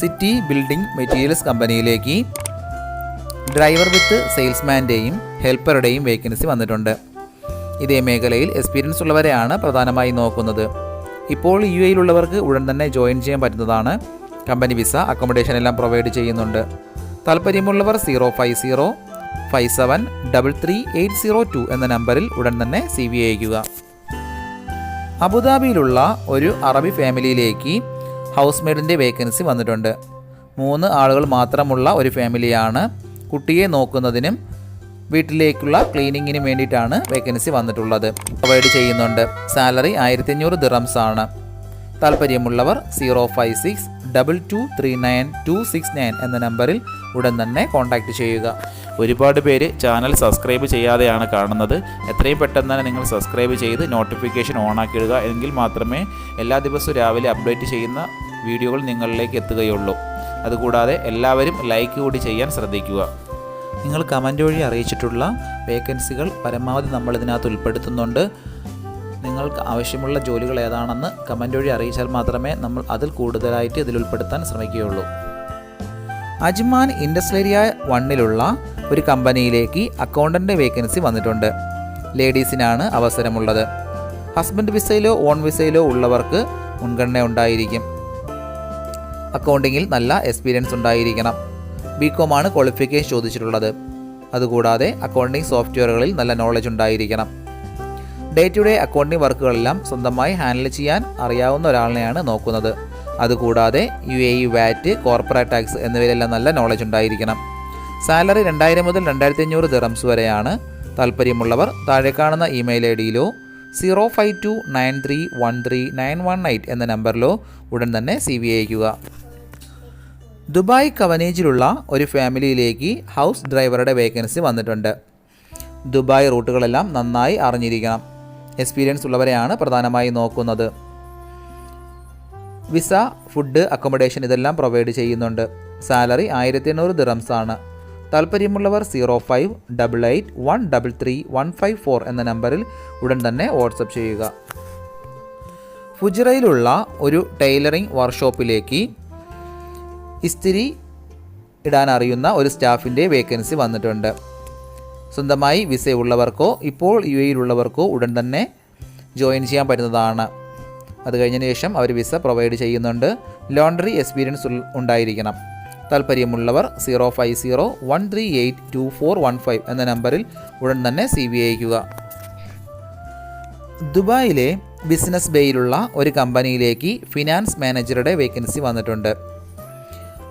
City building materials കമ്പനിയിലേക്ക് driver with സെയിൽസ്മാന്റെയും ഹെൽപ്പറുടെയും വേക്കൻസി വന്നിട്ടുണ്ട്. ഇതേ മേഖലയിൽ എക്സ്പീരിയൻസ് ഉള്ളവരെയാണ് പ്രധാനമായി നോക്കുന്നത്. ഇപ്പോൾ യു എയിലുള്ളവർക്ക് ഉടൻ തന്നെ ജോയിൻ ചെയ്യാൻ പറ്റുന്നതാണ്. കമ്പനി വിസ അക്കോമഡേഷൻ എല്ലാം പ്രൊവൈഡ് ചെയ്യുന്നുണ്ട്. താല്പര്യമുള്ളവർ zero five zero five seven double three eight zero two എന്ന നമ്പറിൽ ഉടൻ തന്നെ സി വി അയക്കുക അബുദാബിയിലുള്ള ഒരു അറബി ഫാമിലിയിലേക്ക് ഹൗസ് മെയ്ഡിന്റെ വേക്കൻസി വന്നിട്ടുണ്ട്. മൂന്ന് ആളുകൾ മാത്രമുള്ള ഒരു ഫാമിലിയാണ്. കുട്ടിയെ നോക്കുന്നതിനും വീട്ടിലേക്കുള്ള ക്ലീനിങ്ങിനും വേണ്ടിയിട്ടാണ് വേക്കൻസി വന്നിട്ടുള്ളത്. പ്രൊവൈഡ് ചെയ്യുന്നുണ്ട്. സാലറി ആയിരത്തി അഞ്ഞൂറ് ദിറംസ് ആണ്. താല്പര്യമുള്ളവർ zero five six double two three nine two six nine എന്ന നമ്പറിൽ ഉടൻ തന്നെ കോൺടാക്റ്റ് ചെയ്യുക. ഒരുപാട് പേര് ചാനൽ സബ്സ്ക്രൈബ് ചെയ്യാതെയാണ് കാണുന്നത്. എത്രയും പെട്ടെന്ന് തന്നെ നിങ്ങൾ സബ്സ്ക്രൈബ് ചെയ്ത് നോട്ടിഫിക്കേഷൻ ഓൺ ആക്കിയിടുക. എങ്കിൽ മാത്രമേ എല്ലാ ദിവസവും രാവിലെ അപ്ഡേറ്റ് ചെയ്യുന്ന വീഡിയോകൾ നിങ്ങളിലേക്ക് എത്തുകയുള്ളൂ. അതുകൂടാതെ എല്ലാവരും ലൈക്ക് കൂടി ചെയ്യാൻ ശ്രദ്ധിക്കുക. നിങ്ങൾ കമന്റ് വഴി അറിയിച്ചിട്ടുള്ള വേക്കൻസികൾ പരമാവധി നമ്മൾ ഇതിനകത്ത് ഉൾപ്പെടുത്തുന്നുണ്ട്. നിങ്ങൾക്ക് ആവശ്യമുള്ള ജോലികൾ ഏതാണെന്ന് കമന്റ് വഴി അറിയിച്ചാൽ മാത്രമേ നമ്മൾ അതിൽ കൂടുതലായിട്ട് ഇതിൽ ഉൾപ്പെടുത്താൻ ശ്രമിക്കുകയുള്ളൂ. അജ്മാൻ ഇൻഡസ്ട്രിയൽ ഏരിയ വണ്ണിലുള്ള ഒരു കമ്പനിയിലേക്ക് അക്കൗണ്ടന്റ് വേക്കൻസി വന്നിട്ടുണ്ട്. ലേഡീസിനാണ് അവസരമുള്ളത്. ഹസ്ബൻഡ് വിസയിലോ ഓൺ വിസയിലോ ഉള്ളവർക്ക് മുൻഗണന ഉണ്ടായിരിക്കും. അക്കൗണ്ടിങ്ങിൽ നല്ല എക്സ്പീരിയൻസ് ഉണ്ടായിരിക്കണം. ബി കോമാണ് ക്വാളിഫിക്കേഷൻ ചോദിച്ചിട്ടുള്ളത്. അതുകൂടാതെ അക്കൗണ്ടിംഗ് സോഫ്റ്റ്വെയറുകളിൽ നല്ല നോളജ് ഉണ്ടായിരിക്കണം. ഡേ ടു ഡേ അക്കൗണ്ടിംഗ് വർക്കുകളെല്ലാം സ്വന്തമായി ഹാൻഡിൽ ചെയ്യാൻ അറിയാവുന്ന ഒരാളിനെയാണ് നോക്കുന്നത്. അതുകൂടാതെ U A E VAT corporate tax എന്നിവയിലെല്ലാം നല്ല നോളജ് ഉണ്ടായിരിക്കണം. സാലറി രണ്ടായിരം മുതൽ രണ്ടായിരത്തി അഞ്ഞൂറ് ദിറംസ് വരെയാണ്. താല്പര്യമുള്ളവർ താഴെ കാണുന്ന email I ഡിയിലോ zero five two nine three one three nine one eight എന്ന നമ്പറിലോ ഉടൻ തന്നെ സി വി അയക്കുക ദുബായ് കവനേജിലുള്ള ഒരു ഫാമിലിയിലേക്ക് ഹൗസ് ഡ്രൈവറുടെ വേക്കൻസി വന്നിട്ടുണ്ട്. ദുബായ് റൂട്ടുകളെല്ലാം നന്നായി അറിഞ്ഞിരിക്കണം. എക്സ്പീരിയൻസ് ഉള്ളവരെയാണ് പ്രധാനമായി നോക്കുന്നത്. വിസ ഫുഡ് അക്കോമഡേഷൻ ഇതെല്ലാം പ്രൊവൈഡ് ചെയ്യുന്നുണ്ട്. സാലറി ആയിരത്തി എണ്ണൂറ് ദിറംസ് ആണ് താല്പര്യമുള്ളവർ zero five double eight one double three one five four എന്ന നമ്പറിൽ ഉടൻ തന്നെ വാട്സപ്പ് ചെയ്യുക. ഫുജിറയിലുള്ള ഒരു ടൈലറിംഗ് വർക്ക്ഷോപ്പിലേക്ക് ഇസ്തിരി ഇടാൻ അറിയുന്ന ഒരു സ്റ്റാഫിന്റെ വേക്കൻസി വന്നിട്ടുണ്ട്. സ്വന്തമായി വിസ ഉള്ളവർക്കോ ഇപ്പോൾ യു എയിലുള്ളവർക്കോ ഉടൻ തന്നെ ജോയിൻ ചെയ്യാൻ പറ്റുന്നതാണ്. അത് കഴിഞ്ഞതിന് ശേഷം അവർ വിസ പ്രൊവൈഡ് ചെയ്യുന്നുണ്ട്. ലോണ്ടറി എക്സ്പീരിയൻസ് ഉണ്ടായിരിക്കണം. താല്പര്യമുള്ളവർ zero five zero one three eight two four one five എന്ന നമ്പറിൽ ഉടൻ തന്നെ സി വി അയക്കുക ദുബായിലെ ബിസിനസ് ബേയിലുള്ള ഒരു കമ്പനിയിലേക്ക് ഫിനാൻസ് മാനേജറുടെ വേക്കൻസി വന്നിട്ടുണ്ട്.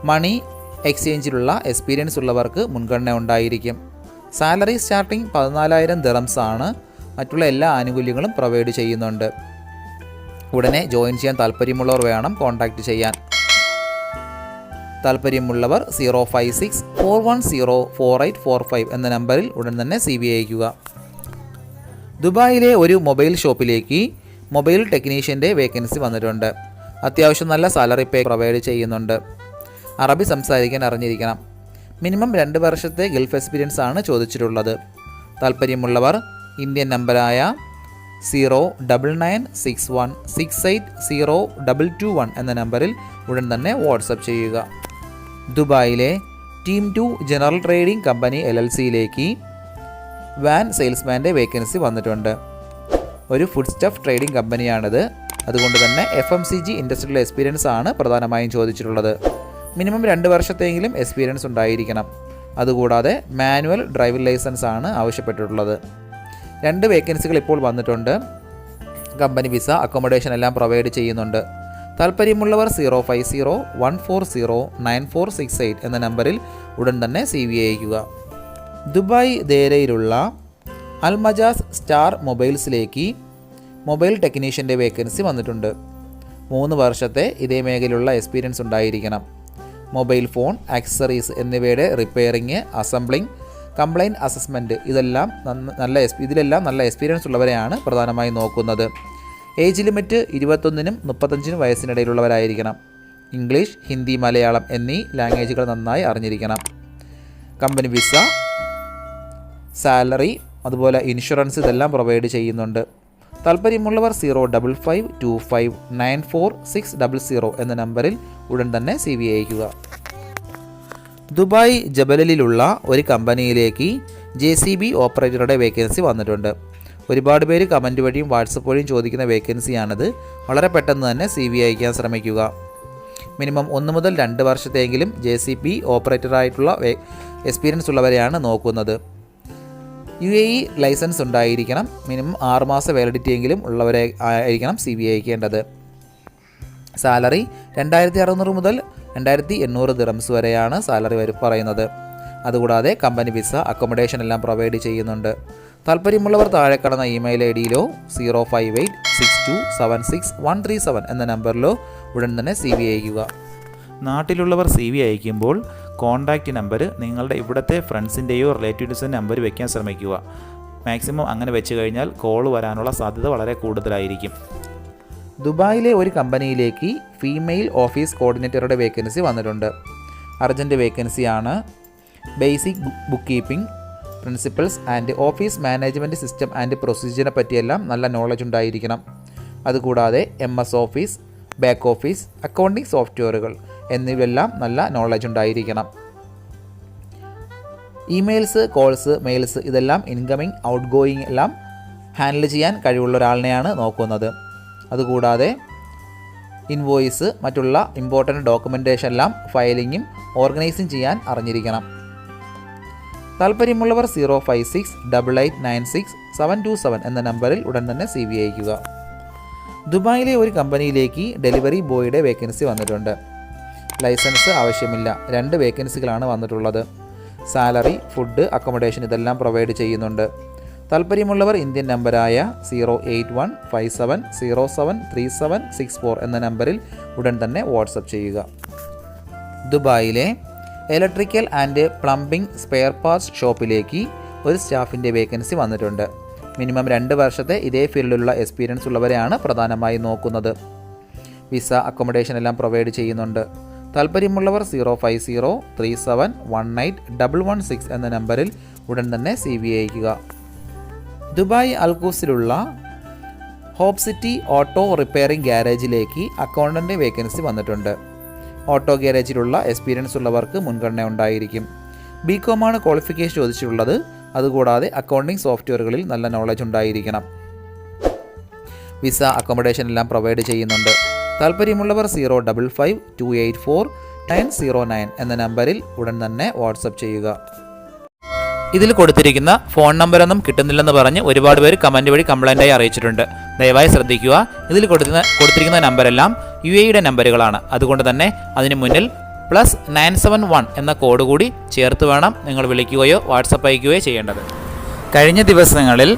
മണി എക്സ്ചേഞ്ചിലുള്ള എക്സ്പീരിയൻസ് ഉള്ളവർക്ക് മുൻഗണന ഉണ്ടായിരിക്കും. സാലറി സ്റ്റാർട്ടിംഗ് പതിനാലായിരം ദിറംസ് ആണ്. മറ്റുള്ള എല്ലാ ആനുകൂല്യങ്ങളും പ്രൊവൈഡ് ചെയ്യുന്നുണ്ട്. ഉടനെ ജോയിൻ ചെയ്യാൻ താല്പര്യമുള്ളവർ വേണം കോൺടാക്റ്റ് ചെയ്യാൻ. താല്പര്യമുള്ളവർ zero five six four one zero four eight four five എന്ന നമ്പറിൽ ഉടൻ തന്നെ സി വി അയക്കുക ദുബായിലെ ഒരു മൊബൈൽ ഷോപ്പിലേക്ക് മൊബൈൽ ടെക്നീഷ്യന്റെ വേക്കൻസി വന്നിട്ടുണ്ട്. അത്യാവശ്യം നല്ല സാലറി പേ പ്രൊവൈഡ് ചെയ്യുന്നുണ്ട്. അറബി സംസാരിക്കാൻ അറിഞ്ഞിരിക്കണം. മിനിമം രണ്ട് വർഷത്തെ ഗൾഫ് എക്സ്പീരിയൻസ് ആണ് ചോദിച്ചിട്ടുള്ളത്. താല്പര്യമുള്ളവർ ഇന്ത്യൻ നമ്പറായ zero double nine six one six eight zero double two one എന്ന നമ്പറിൽ ഉടൻ തന്നെ വാട്സപ്പ് ചെയ്യുക. ദുബായിലെ team two general trading company L L സിയിലേക്ക് വാൻ സെയിൽസ്മാന്റെ വേക്കൻസി വന്നിട്ടുണ്ട്. ഒരു ഫുഡ് സ്റ്റഫ് ട്രേഡിംഗ് കമ്പനിയാണിത്. അതുകൊണ്ട് തന്നെ F M C G industrial experience ആണ് പ്രധാനമായും ചോദിച്ചിട്ടുള്ളത്. മിനിമം രണ്ട് വർഷത്തെങ്കിലും എക്സ്പീരിയൻസ് ഉണ്ടായിരിക്കണം. അതുകൂടാതെ മാനുവൽ ഡ്രൈവിംഗ് ലൈസൻസ് ആണ് ആവശ്യപ്പെട്ടിട്ടുള്ളത്. രണ്ട് വേക്കൻസികൾ ഇപ്പോൾ വന്നിട്ടുണ്ട്. കമ്പനി വിസ അക്കോമഡേഷൻ എല്ലാം പ്രൊവൈഡ് ചെയ്യുന്നുണ്ട്. താല്പര്യമുള്ളവർ zero five zero one four zero nine four six eight എന്ന നമ്പറിൽ ഉടൻ തന്നെ സി വി അയക്കുക ദുബായ് ദേരയിലുള്ള അൽമജാസ് സ്റ്റാർ മൊബൈൽസിലേക്ക് മൊബൈൽ ടെക്നീഷ്യന്റെ വേക്കൻസി വന്നിട്ടുണ്ട്. മൂന്ന് വർഷത്തെ ഇതേ മേഖലയിലുള്ള എക്സ്പീരിയൻസ് ഉണ്ടായിരിക്കണം. മൊബൈൽ ഫോൺ ആക്സസറീസ് എന്നിവയുടെ റിപ്പയറിങ് അസംബ്ലിംഗ് കംപ്ലൈന്റ് അസസ്മെന്റ് ഇതെല്ലാം നല്ല എക്സ് ഇതിലെല്ലാം നല്ല എക്സ്പീരിയൻസ് ഉള്ളവരെയാണ് പ്രധാനമായും നോക്കുന്നത്. ഏജ് ലിമിറ്റ് ഇരുപത്തൊന്നിനും മുപ്പത്തഞ്ചിനും വയസ്സിനിടയിലുള്ളവരായിരിക്കണം. ഇംഗ്ലീഷ് ഹിന്ദി മലയാളം എന്നീ ലാംഗ്വേജുകൾ നന്നായി അറിഞ്ഞിരിക്കണം. കമ്പനി വിസ സാലറി അതുപോലെ ഇൻഷുറൻസ് ഇതെല്ലാം പ്രൊവൈഡ് ചെയ്യുന്നുണ്ട്. താല്പര്യമുള്ളവർ zero double five two five nine four six double zero എന്ന നമ്പറിൽ ഉടൻ തന്നെ സി വി അയക്കുക ദുബായ് ജബലിലുള്ള ഒരു കമ്പനിയിലേക്ക് ജെ സി ബി ഓപ്പറേറ്ററുടെ വേക്കൻസി വന്നിട്ടുണ്ട്. ഒരുപാട് പേര് കമന്റ് വഴിയും വാട്സപ്പ് വഴിയും ചോദിക്കുന്ന വേക്കൻസിയാണിത്. വളരെ പെട്ടെന്ന് തന്നെ സി വി അയക്കാൻ ശ്രമിക്കുക. മിനിമം ഒന്ന് മുതൽ രണ്ട് വർഷത്തെങ്കിലും ജെ സി ബി ഓപ്പറേറ്ററായിട്ടുള്ള എക്സ്പീരിയൻസ് ഉള്ളവരെയാണ് നോക്കുന്നത്. യു എ ഇ ലൈസൻസ് ഉണ്ടായിരിക്കണം. മിനിമം ആറുമാസ വാലിഡിറ്റി എങ്കിലും ഉള്ളവരെ ആയിരിക്കണം സി ബി അയക്കേണ്ടത്. സാലറി രണ്ടായിരത്തി അറുന്നൂറ് മുതൽ രണ്ടായിരത്തി എണ്ണൂറ് ദിറംസ് വരെയാണ് സാലറി വരും പറയുന്നത്. അതുകൂടാതെ കമ്പനി വിസ അക്കോമഡേഷൻ എല്ലാം പ്രൊവൈഡ് ചെയ്യുന്നുണ്ട്. താല്പര്യമുള്ളവർ താഴെ കടന്ന email I ഡിയിലോ zero five eight six two seven six one three seven എന്ന നമ്പറിലോ ഉടൻ തന്നെ സി വി അയക്കുക നാട്ടിലുള്ളവർ സി വി അയക്കുമ്പോൾ കോൺടാക്റ്റ് നമ്പർ നിങ്ങളുടെ ഇവിടുത്തെ ഫ്രണ്ട്സിന്റെയോ റിലേറ്റീവ്സിന്റെ നമ്പർ വയ്ക്കാൻ ശ്രമിക്കുക. മാക്സിമം അങ്ങനെ വെച്ച് കഴിഞ്ഞാൽ കോൾ വരാനുള്ള സാധ്യത വളരെ കൂടുതലായിരിക്കും. ദുബായിലെ ഒരു കമ്പനിയിലേക്ക് ഫീമെയിൽ ഓഫീസ് കോർഡിനേറ്ററുടെ വേക്കൻസി വന്നിട്ടുണ്ട്. അർജന്റ് വേക്കൻസിയാണ് basic book keeping principles and office management system and പ്രൊസീജിയറിനെ പറ്റിയെല്ലാം നല്ല നോളജ് ഉണ്ടായിരിക്കണം. അതുകൂടാതെ M S office back office accounting സോഫ്റ്റ്വെയറുകൾ എന്നിവയെല്ലാം നല്ല നോളജ് ഉണ്ടായിരിക്കണം. ഇമെയിൽസ് കോൾസ് മെയിൽസ് ഇതെല്ലാം ഇൻകമിങ് ഔട്ട് ഗോയിങ് എല്ലാം ഹാൻഡിൽ ചെയ്യാൻ കഴിവുള്ള ഒരാളിനെയാണ് നോക്കുന്നത്. അതുകൂടാതെ ഇൻവോയിസ് മറ്റുള്ള ഇമ്പോർട്ടന്റ് ഡോക്യുമെന്റേഷൻ എല്ലാം ഫയലിങ്ങും ഓർഗനൈസും ചെയ്യാൻ അറിഞ്ഞിരിക്കണം. താല്പര്യമുള്ളവർ zero five six double eight nine six seven two seven എന്ന നമ്പറിൽ ഉടൻ തന്നെ സി വി അയക്കുക ദുബായിലെ ഒരു കമ്പനിയിലേക്ക് ഡെലിവറി ബോയുടെ വേക്കൻസി വന്നിട്ടുണ്ട്. ലൈസൻസ് ആവശ്യമില്ല. രണ്ട് വേക്കൻസികളാണ് വന്നിട്ടുള്ളത്. സാലറി ഫുഡ് അക്കോമഡേഷൻ ഇതെല്ലാം പ്രൊവൈഡ് ചെയ്യുന്നുണ്ട്. താല്പര്യമുള്ളവർ Indian നമ്പരായ zero eight one five seven zero seven three seven six four എന്ന നമ്പറിൽ ഉടൻ തന്നെ വാട്സപ്പ് ചെയ്യുക. ദുബായിലെ electrical and plumbing spare parts ഷോപ്പിലേക്ക് ഒരു സ്റ്റാഫിന്റെ വേക്കൻസി വന്നിട്ടുണ്ട്. മിനിമം രണ്ട് വർഷത്തെ ഇതേ ഫീൽഡിലുള്ള എക്സ്പീരിയൻസ് ഉള്ളവരെയാണ് പ്രധാനമായും നോക്കുന്നത്. വിസ അക്കോമഡേഷൻ എല്ലാം പ്രൊവൈഡ് ചെയ്യുന്നുണ്ട്. താല്പര്യമുള്ളവർ zero five zero three seven one eight double one six എന്ന നമ്പറിൽ ഉടൻ തന്നെ സി വി അയക്കുക ദുബായ് അൽക്കൂസിലുള്ള ഹോപ്പ് സിറ്റി ഓട്ടോ റിപ്പയറിംഗ് ഗ്യാരേജിലേക്ക് അക്കൗണ്ടന്റ് വേക്കൻസി വന്നിട്ടുണ്ട്. ഓട്ടോ ഗ്യാരേജിലുള്ള എക്സ്പീരിയൻസ് ഉള്ളവർക്ക് മുൻഗണന ഉണ്ടായിരിക്കും. ബി കോമാണ് ക്വാളിഫിക്കേഷൻ ചോദിച്ചിട്ടുള്ളത്. അതുകൂടാതെ അക്കൗണ്ടിംഗ് സോഫ്റ്റ്വെയറുകളിൽ നല്ല നോളജ് ഉണ്ടായിരിക്കണം. വിസ അക്കോമഡേഷൻ എല്ലാം പ്രൊവൈഡ് ചെയ്യുന്നുണ്ട്. താല്പര്യമുള്ളവർ zero double five two eight four nine zero nine എന്ന നമ്പറിൽ ഉടൻ തന്നെ വാട്സപ്പ് ചെയ്യുക. ഇതിൽ കൊടുത്തിരിക്കുന്ന ഫോൺ നമ്പറൊന്നും കിട്ടുന്നില്ലെന്ന് പറഞ്ഞ് ഒരുപാട് പേര് കമന്റ് വഴി കംപ്ലൈന്റായി അറിയിച്ചിട്ടുണ്ട്. ദയവായി ശ്രദ്ധിക്കുക. ഇതിൽ കൊടുക്കുന്ന കൊടുത്തിരിക്കുന്ന നമ്പരെല്ലാം യു എയുടെ നമ്പറുകളാണ്. അതുകൊണ്ട് തന്നെ അതിന് മുന്നിൽ പ്ലസ് നയൻ സെവൻ വൺ എന്ന കോഡ് കൂടി ചേർത്ത് വേണം നിങ്ങൾ വിളിക്കുകയോ വാട്സപ്പ് അയക്കുകയോ ചെയ്യേണ്ടത്. കഴിഞ്ഞ ദിവസങ്ങളിൽ